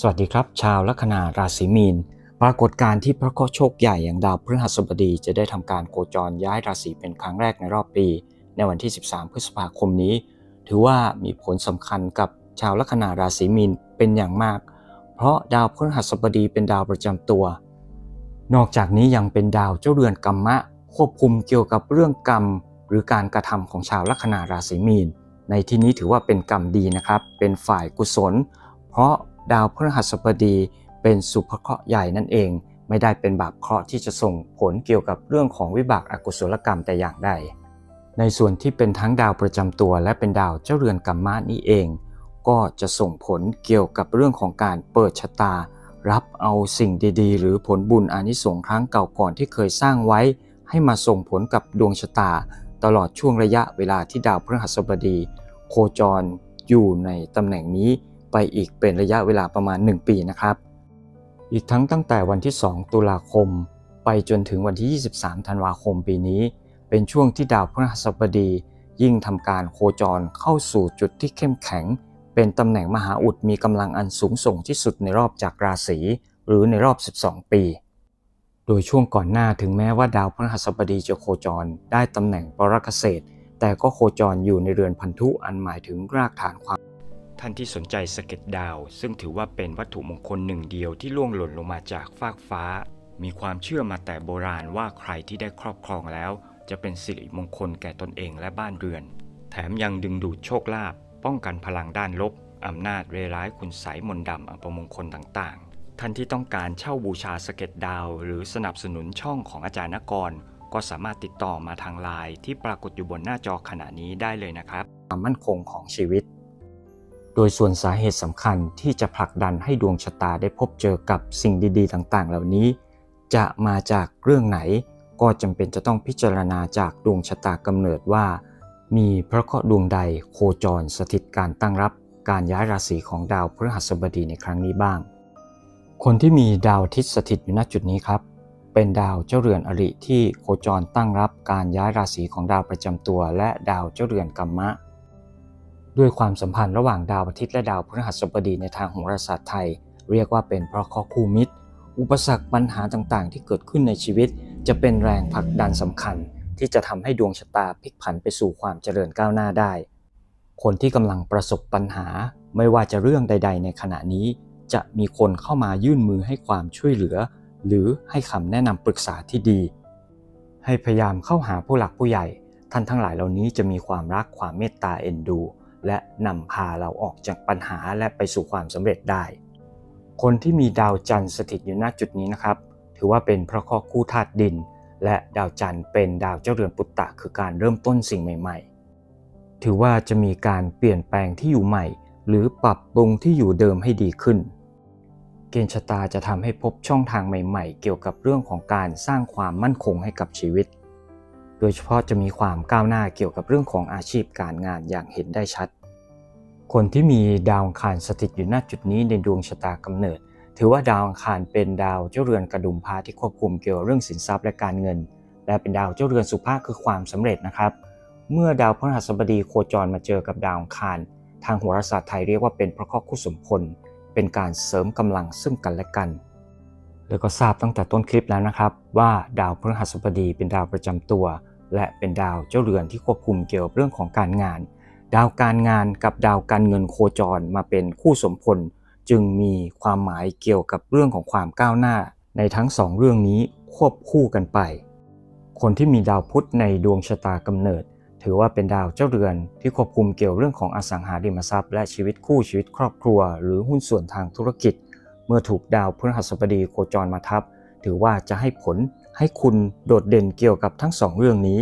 สวัสดีครับ ชาวลัคนาราศีมีน ปรากฏการณ์ที่พระเคราะห์โชคใหญ่อย่างดาวพฤหัสบดีจะได้ทำการโคจรย้ายราศีเป็นครั้งแรกในรอบปี ในวันที่ 13 พฤษภาคมนี้ ถือว่ามีผลสำคัญกับชาวลัคนาราศีมีนเป็นอย่างมาก เพราะดาวพฤหัสบดีเป็นดาวประจำตัว นอกจากนี้ยังเป็นดาวเจ้าเรือนกรรมะ ควบคุมเกี่ยวกับเรื่องกรรม หรือการกระทำของชาวลัคนาราศีมีน ในที่นี้ถือว่าเป็นกรรมดีนะครับ เป็นฝ่ายกุศล เพราะ ดาวพฤหัสบดีเป็นสุภเคราะห์ใหญ่นั่นเอง ไม่ได้เป็นบาปเคราะห์ที่จะส่งผลเกี่ยวกับเรื่องของวิบากอกุศลกรรมแต่อย่างใด ในส่วนที่เป็นทั้งดาวประจำตัวและเป็นดาวเจ้าเรือนกรรมะนี้เอง ก็จะส่งผลเกี่ยวกับเรื่องของการเปิดชะตา รับเอาสิ่งดีๆ หรือผลบุญอานิสงส์ครั้งเก่าก่อนที่เคยสร้างไว้ ให้มาส่งผลกับดวงชะตา ตลอดช่วงระยะเวลาที่ดาวพฤหัสบดี โคจรอยู่ในตำแหน่งนี้ ไปอีกเป็นระยะเวลาประมาณ 1 ปีนะครับ อีกทั้งตั้งแต่วันที่ 2 ตุลาคม ไปจนถึงวันที่ 23 ธันวาคมปีนี้ เป็นช่วงที่ดาวพฤหัสบดี ยิ่งทำการโคจรเข้าสู่จุดที่เข้มแข็ง เป็นตำแหน่งมหาอุดมีกำลังอันสูงส่งที่สุดในรอบจากราศีหรือในรอบ 12 ปี โดยช่วงก่อนหน้าถึงแม้ว่าดาวพฤหัสบดีจะโคจรได้ตำแหน่งปรกเกษตรแต่ก็โคจรอยู่ในเรือนพันธุอันหมายถึงรากฐานความ ท่านที่สนใจสเก็ตดาว ซึ่งถือว่าเป็นวัตถุมงคลหนึ่งเดียวที่ล่วงหล่นลงมาจากฟากฟ้า มีความเชื่อมาแต่โบราณว่าใครที่ได้ครอบครองแล้ว จะเป็นสิริมงคลแก่ตนเองและบ้านเรือน แถมยังดึงดูดโชคลาภป้องกันพลังด้านลบอำนาจเรร้ายคุณไสยมนต์ดำอัปมงคลต่างๆ ท่านที่ต้องการเช่าบูชาสเก็ตดาว หรือสนับสนุนช่องของอาจารย์นกร ก็สามารถติดต่อมาทางไลน์ที่ปรากฏอยู่บนหน้าจอขณะนี้ได้เลยนะครับ ความมั่นคงของชีวิต โดยส่วนสาเหตุสำคัญที่จะผลักดันให้ดวงชะตาได้พบเจอกับสิ่งดีๆ ต่างๆ เหล่านี้ จะมาจากเรื่องไหน ก็จำเป็นจะต้องพิจารณาจากดวงชะตากำเนิดว่า มีพระเคราะห์ดวงใดโคจรสถิตการตั้งรับการย้ายราศีของดาวพฤหัสบดีในครั้งนี้บ้าง คนที่มีดาวทิตย์สถิตอยู่ณจุดนี้ครับ เป็นดาวเจ้าเรือนอริที่โคจรตั้งรับการย้ายราศีของดาวประจำตัว และดาวเจ้าเรือนกัมมะ ด้วยความสัมพันธ์ระหว่างดาวอาทิตย์และดาวพฤหัสบดีในทางโหราศาสตร์ไทย เรียกว่าเป็นเพราะข้อคู่มิตร อุปสรรคปัญหาต่างๆ ที่เกิดขึ้นในชีวิต จะเป็นแรงผลักดันสำคัญ ที่จะทำให้ดวงชะตาพลิกผันไปสู่ความเจริญก้าวหน้าได้ คนที่กำลังประสบปัญหา ไม่ว่าจะเรื่องใด ๆ ในขณะนี้ จะมีคนเข้ามายื่นมือให้ความช่วยเหลือ หรือให้คำแนะนำปรึกษาที่ดี ให้พยายามเข้าหาผู้หลักผู้ใหญ่ ท่านทั้งหลายเหล่านี้จะมีความรักความเมตตาเอ็นดู และนำพาเราออกจากปัญหาและไปสู่ความสำเร็จได้ คนที่มีดาวจันทร์สถิตอยู่ณจุดนี้นะครับ ถือว่าเป็นพระข้อคู่ธาตุดิน และดาวจันทร์เป็นดาวเจ้าเรือนปุตตะคือการเริ่มต้นสิ่งใหม่ ๆ ถือว่าจะมีการเปลี่ยนแปลงที่อยู่ใหม่ หรือปรับปรุงที่อยู่เดิมให้ดีขึ้น เกณฑ์ชะตาจะทำให้พบช่องทางใหม่ ๆ เกี่ยวกับเรื่องของการสร้างความมั่นคงให้กับชีวิต โดยเฉพาะจะมีความก้าวหน้าเกี่ยวกับเรื่องของอาชีพการงานอย่างเห็นได้ชัด คนที่มีดาวอังคารสถิตอยู่ณจุดนี้ในดวงชะตากำเนิด ถือว่าดาวอังคารเป็นดาวเจ้าเรือนกระดุมพาที่ควบคุมเกี่ยวเรื่องสินทรัพย์และการเงิน และเป็นดาวเจ้าเรือนสุภาพคือความสำเร็จนะครับ เมื่อดาวพฤหัสบดีโคจรมาเจอกับดาวอังคาร ทางโหราศาสตร์ไทยเรียกว่าเป็นพระเคราะห์คู่สมพลเป็นการเสริมกำลังซึ่งกันและกัน แล้วก็ทราบตั้งแต่ต้นคลิปแล้วนะครับ ว่าดาวพฤหัสบดีเป็นดาวประจำตัว และเป็นดาวเจ้าเรือนที่ควบคุมเกี่ยวกับเรื่องของการงาน ดาวการงานกับดาวการเงินโคจรมาเป็นคู่สมพล จึงมีความหมายเกี่ยวกับเรื่องของความก้าวหน้า ในทั้งสองเรื่องนี้ควบคู่กันไป คนที่มีดาวพุธในดวงชะตากำเนิด ถือว่าเป็นดาวเจ้าเรือนที่ควบคุมเกี่ยวเรื่องของอสังหาริมทรัพย์ และชีวิตคู่ชีวิตครอบครัว หรือหุ้นส่วนทางธุรกิจ เมื่อถูกดาวพฤหัสบดีโคจรมาทับ ถือว่าจะให้ผล ให้คุณโดดเด่นเกี่ยวกับทั้งสองเรื่องนี้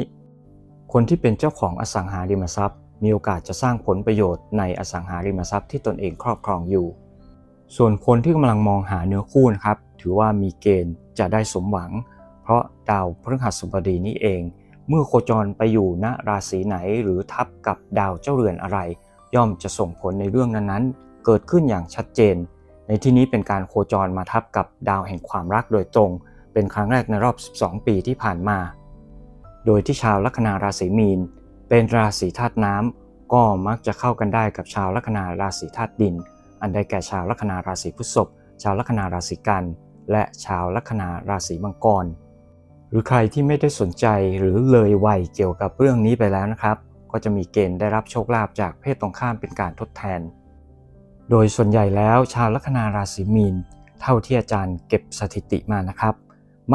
คนที่เป็นเจ้าของอสังหาริมทรัพย์ มีโอกาสจะสร้างผลประโยชน์ในอสังหาริมทรัพย์ที่ตนเองครอบครองอยู่ ส่วนคนที่กำลังมองหาเนื้อคู่นะครับ ถือว่ามีเกณฑ์จะได้สมหวัง เพราะดาวพฤหัสบดีนี้เอง เมื่อโคจรไปอยู่ณราศีไหนหรือทับกับดาวเจ้าเรือนอะไร ย่อมจะส่งผลในเรื่องนั้นๆ เกิดขึ้นอย่างชัดเจน ในที่นี้เป็นการโคจรมาทับกับดาวแห่งความรักโดยตรง เป็นครั้งแรกในรอบ 12 ปีที่ผ่านมา โดยที่ชาวลัคนาราศีมีน เป็นราศีธาตุน้ำก็มักจะเข้ากันได้กับชาวลัคนาราศีธาตุดิน อันได้แก่ชาวลัคนาราศีพฤษภชาวลัคนาราศีกัน และชาวลัคนาราศีมังกร หรือใครที่ไม่ได้สนใจหรือเลยวัยเกี่ยวกับเรื่องนี้ไปแล้วนะครับ ก็จะมีเกณฑ์ได้รับโชคลาภจากเพศตรงข้ามเป็นการทดแทน โดยส่วนใหญ่แล้วชาวลัคนาราศีมีน เท่าที่อาจารย์เก็บสถิติมานะครับ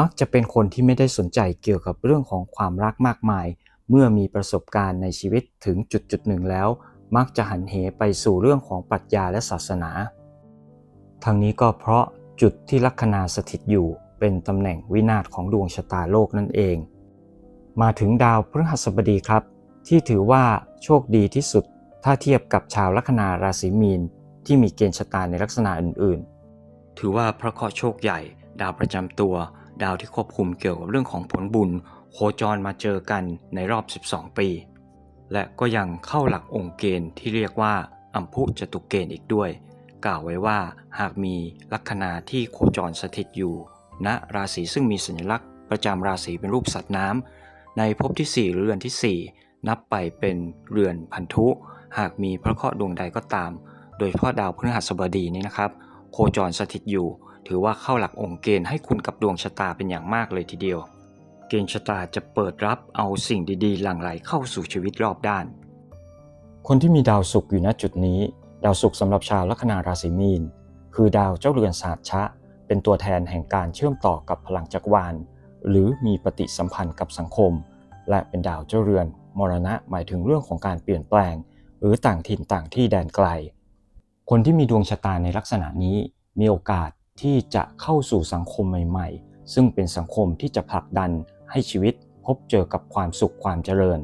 มักจะเป็นคนที่ไม่ได้สนใจเกี่ยวกับเรื่องของความรักมากมาย เมื่อมีประสบการณ์ในชีวิตถึงจุดจุดหนึ่งแล้ว มักจะหันเหไปสู่เรื่องของปรัชญาและศาสนา ทั้งนี้ก็เพราะจุดที่ลัคนาสถิตอยู่เป็นตำแหน่งวินาศของดวงชะตาโลกนั่นเอง มาถึงดาวพฤหัสบดีครับ ที่ถือว่าโชคดีที่สุด ถ้าเทียบกับชาวลัคนาราศีมีนที่มีเกณฑ์ชะตาในลักษณะอื่น ๆ ถือว่าพระเคราะห์โชคใหญ่ ดาวประจำตัว ดาวที่ควบคุมเกี่ยวกับเรื่องของผลบุญ โคจรมาเจอกันในรอบ 12 ปี และก็ยังเข้าหลักองค์เกณฑ์ที่เรียกว่าอัมพุจตุเกณฑ์อีกด้วย กล่าวไว้ว่าหากมีลัคนาที่โคจรสถิตอยู่ณราศีซึ่งมีสัญลักษณ์ ประจำราศีเป็นรูปสัตว์น้ำในภพที่ 4 หรือเรือนที่ 4 นับไปเป็นเรือนพันธุ หากมีพระเคราะห์ดวงใดก็ตาม โดยเฉพาะดาวพฤหัสบดีนี้นะครับ โคจรสถิตอยู่ ถือว่าเข้าหลักองค์เกณฑ์ให้คุณกับดวงชะตาเป็นอย่างมากเลยทีเดียว เกณฑ์ชะตาจะเปิดรับเอาสิ่งดีๆ หลั่งไหลเข้าสู่ชีวิตรอบด้าน คนที่มีดาวศุกร์อยู่ณจุดนี้ ดาวศุกร์สำหรับชาวลัคนาราศีมีน คือดาวเจ้าเรือนศาสชะ เป็นตัวแทนแห่งการเชื่อมต่อกับพลังจักรวาล หรือมีปฏิสัมพันธ์กับสังคม และเป็นดาวเจ้าเรือนมรณะหมายถึงเรื่องของการเปลี่ยนแปลง หรือต่างถิ่นต่างที่แดนไกล คนที่มีดวงชะตาในลักษณะนี้มีโอกาส ที่จะเข้าสู่สังคมใหม่ ๆ ซึ่งเป็นสังคมที่จะผลักดันให้ชีวิตพบเจอกับความสุขความเจริญ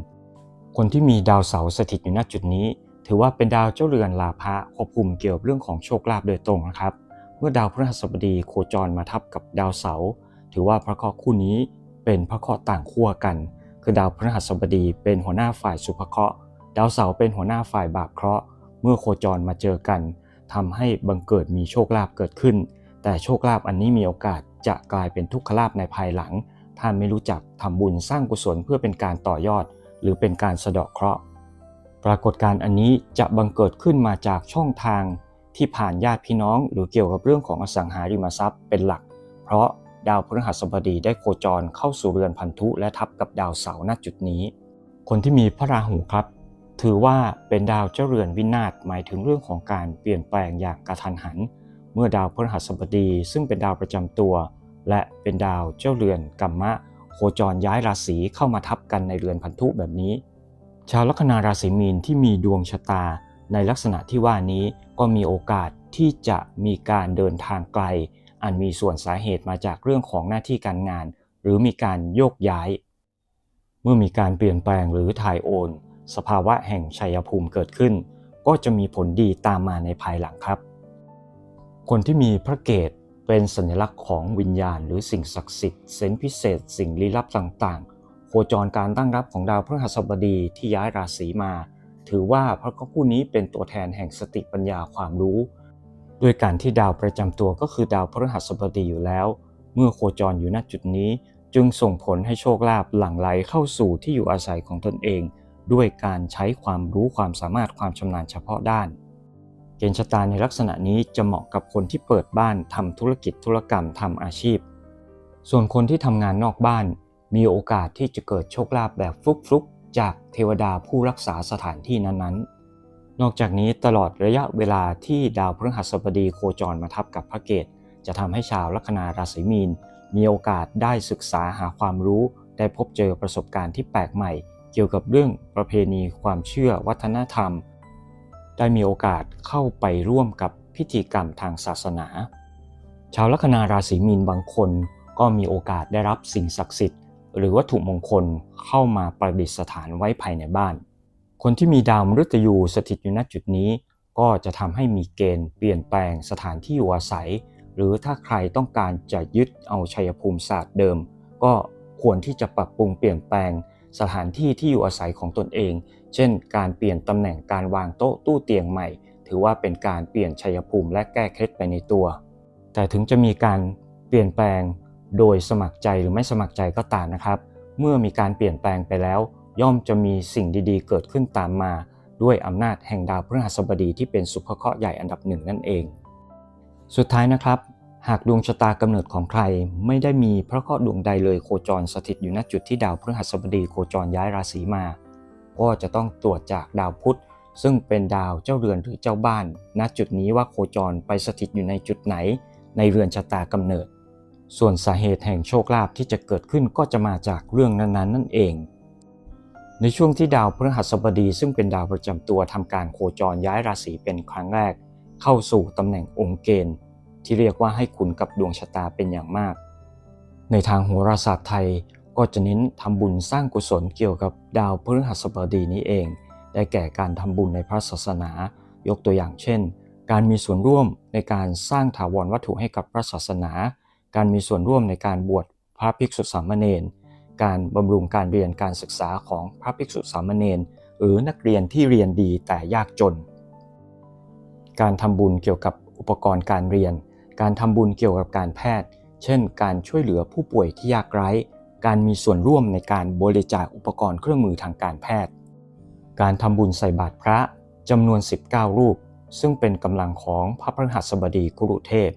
คนที่มีดาวเสาร์สถิตอยู่ณจุดนี้ ถือว่าเป็นดาวเจ้าเรือนลาภะควบคุมเกี่ยวกับเรื่องของโชคลาภโดยตรงนะครับ เมื่อดาวพฤหัสบดีโคจรมาทับกับดาวเสาร์ถือว่าพระเคราะห์คู่นี้เป็นพระเคราะห์ต่างขั้วกัน คือดาวพฤหัสบดีเป็นหัวหน้าฝ่ายสุภเคราะห์ ดาวเสาร์เป็นหัวหน้าฝ่ายบาปเคราะห์ เมื่อโคจรมาเจอกันทำให้บังเกิดมีโชคลาภเกิดขึ้น แต่โชคลาภอันนี้มีโอกาสจะกลายเป็นทุกขลาภในภายหลังถ้านไม่รู้จักทำบุญสร้างกุศลเพื่อเป็นการต่อยอด หรือเป็นการสะเดาะเคราะห์ ปรากฏการณ์อันนี้จะบังเกิดขึ้นมาจากช่องทางที่ผ่านญาติพี่น้อง หรือเกี่ยวกับเรื่องของอสังหาริมทรัพย์เป็นหลัก เพราะดาวพฤหัสบดีได้โคจรเข้าสู่เรือนพันธุและทับกับดาวเสาร์ณจุดนี้ คนที่มีพระราหูครับ ถือว่าเป็นดาวเจ้าเรือนวินาศหมายถึงเรื่องของการเปลี่ยนแปลงอย่างกระทันหัน เมื่อดาวพฤหัสบดีซึ่งเป็นดาวประจำตัว และเป็นดาวเจ้าเรือนกัมมะ โคจรย้ายราศีเข้ามาทับกันในเรือนพันธุแบบนี้ ชาวลัคนาราศีมีนที่มีดวงชะตา ในลักษณะที่ว่านี้ก็มีโอกาสที่จะมีการเดินทางไกล อันมีส่วนสาเหตุมาจากเรื่องของหน้าที่การงาน หรือมีการโยกย้าย เมื่อมีการเปลี่ยนแปลงหรือถ่ายโอน สภาวะแห่งชัยภูมิเกิดขึ้น ก็จะมีผลดีตามมาในภายหลังครับ คนที่มีพระเกตเป็นสัญลักษณ์ของวิญญาณ หรือสิ่งศักดิ์สิทธิ์เซนพิเศษ สิ่งลี้ลับต่างๆ โคจรการตั้งรับของดาวพฤหัสบดีที่ย้ายราศีมา ถือว่าพระคู่นี้เป็นตัวแทนแห่งสติปัญญาความรู้ ด้วยการที่ดาวประจำตัวก็คือดาวพฤหัสบดีอยู่แล้ว เมื่อโคจรอยู่ณจุดนี้ จึงส่งผลให้โชคลาภหลั่งไหลเข้าสู่ที่อยู่อาศัยของตนเอง ด้วยการใช้ความรู้ความสามารถความชำนาญเฉพาะด้าน กณฑ์ชะตาในลักษณะนี้จะเหมาะกับคนที่เปิดบ้านทำธุรกิจธุรกรรมทำอาชีพ ส่วนคนที่ทำงานนอกบ้าน มีโอกาสที่จะเกิดโชคลาภแบบฟลุกๆ จากเทวดาผู้รักษาสถานที่นั้นๆ นอกจากนี้ตลอดระยะเวลาที่ดาวพฤหัสบดีโคจรมาทับกับพระเกตจะทำให้ชาวลัคนาราศีมีน มีโอกาสได้ศึกษาหาความรู้ ได้พบเจอประสบการณ์ที่แปลกใหม่ เกี่ยวกับเรื่องประเพณีความเชื่อวัฒนธรรม ได้มีโอกาสเข้าไปร่วมกับพิธีกรรมทางศาสนา ชาวลัคนาราศีมีนบางคนก็มีโอกาสได้รับสิ่งศักดิ์สิทธิ์ หรือวัตถุมงคลเข้ามาประดิษฐานไว้ภายในบ้าน คนที่มีดาวมฤตยูสถิตอยู่ณจุดนี้ ก็จะทำให้มีเกณฑ์เปลี่ยนแปลงสถานที่อยู่อาศัย หรือถ้าใครต้องการจะยึดเอาชัยภูมิศาสตร์เดิม ก็ควรที่จะปรับปรุงเปลี่ยนแปลงสถานที่ที่อยู่อาศัยของตนเอง เช่น การเปลี่ยนตำแหน่งการวางโต๊ะตู้เตียงใหม่ ถือว่าเป็นการเปลี่ยนชัยภูมิและแก้เคล็ดไปในตัว แต่ถึงจะมีการเปลี่ยนแปลงโดยสมัครใจหรือไม่สมัครใจก็ตามนะครับ เมื่อมีการเปลี่ยนแปลงไปแล้ว ย่อมจะมีสิ่งดีๆ เกิดขึ้นตามมา ด้วยอำนาจแห่งดาวพฤหัสบดีที่เป็นสุภเคราะห์ใหญ่อันดับหนึ่งนั่นเอง สุดท้ายนะครับ หากดวงชะตากำเนิดของใคร ไม่ได้มีพระเคราะห์ดวงใดเลยโคจรสถิตอยู่ณจุดที่ดาวพฤหัสบดีโคจรย้ายราศีมา ก็จะต้องตรวจจากดาวพุธ ซึ่งเป็นดาวเจ้าเรือนหรือเจ้าบ้าน ณจุดนี้ว่าโคจรไปสถิตอยู่ในจุดไหน ในเรือนชะตากำเนิด ส่วนสาเหตุแห่งโชคลาภที่จะเกิดขึ้นก็จะมาจากเรื่องนั้นๆ นั่นเอง ในช่วงที่ดาวพฤหัสบดี ซึ่งเป็นดาวประจำตัวทำการโคจรย้ายราศีเป็นครั้งแรก เข้าสู่ตำแหน่งองค์เกณฑ์ที่เรียกว่าให้คุณกับดวงชะตาเป็นอย่างมาก ในทางโหราศาสตร์ไทย ก็จะเน้นทำบุญสร้างกุศลเกี่ยวกับดาวพฤหัสบดีนี้เอง ได้แก่การทำบุญในพระศาสนา ยกตัวอย่างเช่น การมีส่วนร่วมในการสร้างถาวรวัตถุให้กับพระศาสนา การมีส่วนร่วมในการบวชพระภิกษุสามเณร การบำรุงการเรียนการศึกษาของพระภิกษุสามเณร หรือนักเรียนที่เรียนดีแต่ยากจน การทำบุญเกี่ยวกับอุปกรณ์การเรียน การทำบุญเกี่ยวกับการแพทย์ เช่น การช่วยเหลือผู้ป่วยที่ยากไร้ การมีส่วนร่วมในการบริจาคอุปกรณ์เครื่องมือทางการแพทย์ การทำบุญใส่บาตรพระจำนวน 19 รูป ซึ่งเป็นกำลังของพระพฤหัสบดีกุรุเทพ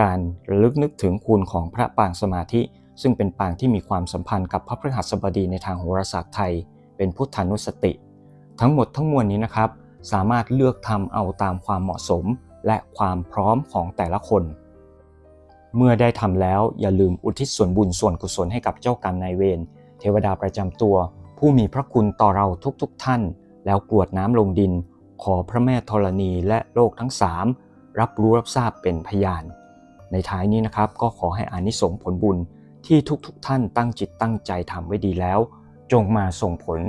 การระลึกนึกถึงคุณของพระปางสมาธิ ซึ่งเป็นปางที่มีความสัมพันธ์กับพระพฤหัสบดีในทางโหราศาสตร์ไทย เป็นพุทธานุสติ ทั้งหมดทั้งมวลนี้นะครับ สามารถเลือกทำเอาตามความเหมาะสมและความพร้อมของแต่ละคน เมื่อได้ทำแล้วอย่าลืมอุทิศส่วนบุญส่วนกุศลให้กับเจ้ากรรมนายเวรเทวดาประจำตัว ผู้มีพระคุณต่อเราทุกๆทท่าน แล้วกรวดน้ำลงดิน ขอพระแม่ธรณีและโลกทั้งสามรับรู้รับทราบเป็นพยาน ในท้ายนี้นะครับก็ขอให้อานิสงส์ผลบุญที่ทุกๆทท่านตั้งจิตตั้งใจทำไว้ดีแล้ว จงมาส่งผล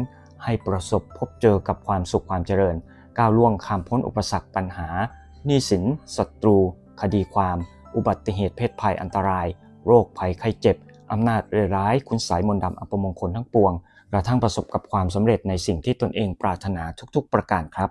ให้ประสบพบเจอกับความสุขความเจริญ ก้าวล่วงข้ามพ้นอุปสรรคปัญหาหนี้สินศัตรู คดีความ อุบัติเหตุเพศภัยอันตราย โรคภัยไข้เจ็บ อำนาจเร้ายร้าย คุณสายมนต์ดำอัปมงคลทั้งปวง กระทั่งประสบกับความสำเร็จในสิ่งที่ตนเองปรารถนาทุกๆประการครับ